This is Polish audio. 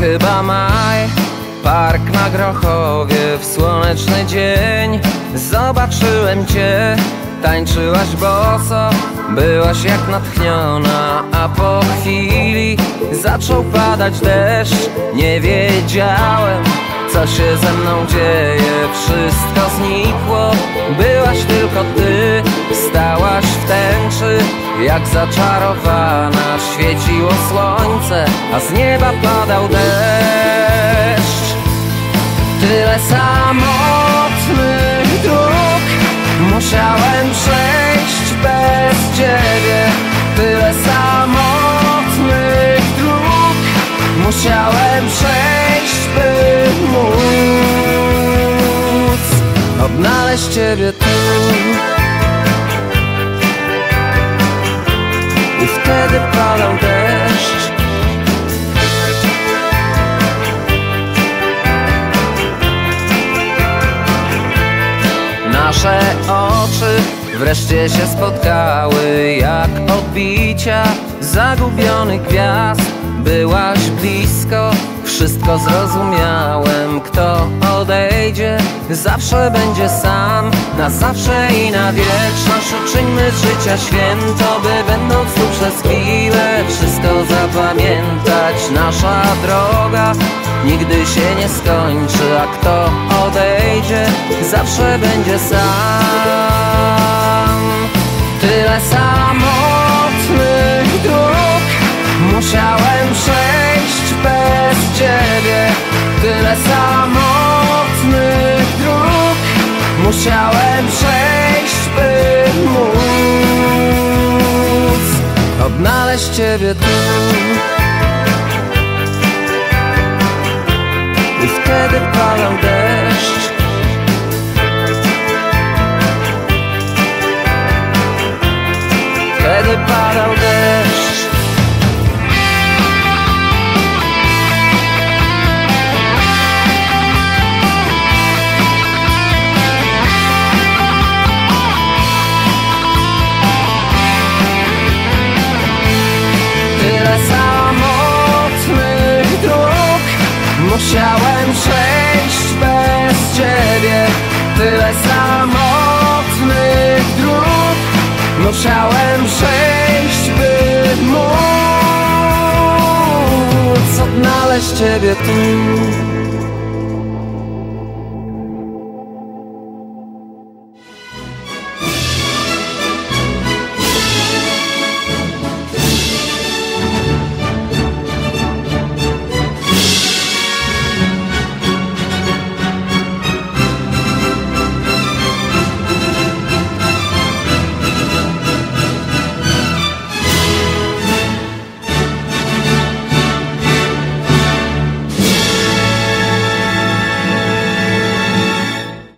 chyba maj. Park na Grochowie w słoneczny dzień. Zobaczyłem cię, tańczyłaś boso. Byłaś jak natchniona, a po chwili Zaczął padać deszcz, nie wiedziałem co się ze mną dzieje. Wszystko znikło, byłaś tylko ty Stałaś w tęczy, jak zaczarowana Świeciło słońce, a z nieba padał deszcz. Tyle samotnych dróg Musiałem przejść bez ciebie. Tyle samotnych dróg Musiałem przejść, by móc Odnaleźć ciebie tu I wtedy padał deszcz. Nasze oczy wreszcie się spotkały Jak odbicia zagubionych gwiazd. Byłaś blisko, wszystko zrozumiałem. Kto odejdzie, zawsze będzie sam. Na zawsze i na wieczność uczyńmy życia święto By będąc tu przez chwilę wszystko zapamiętać. Nasza droga nigdy się nie skończy. A kto odejdzie, zawsze będzie sam. Tyle samotnych dróg Musiałem przejść Odnaleźć ciebie tu. I wtedy padał deszcz Musiałem przejść bez ciebie. Tyle samotnych dróg Musiałem przejść, by móc Odnaleźć ciebie tu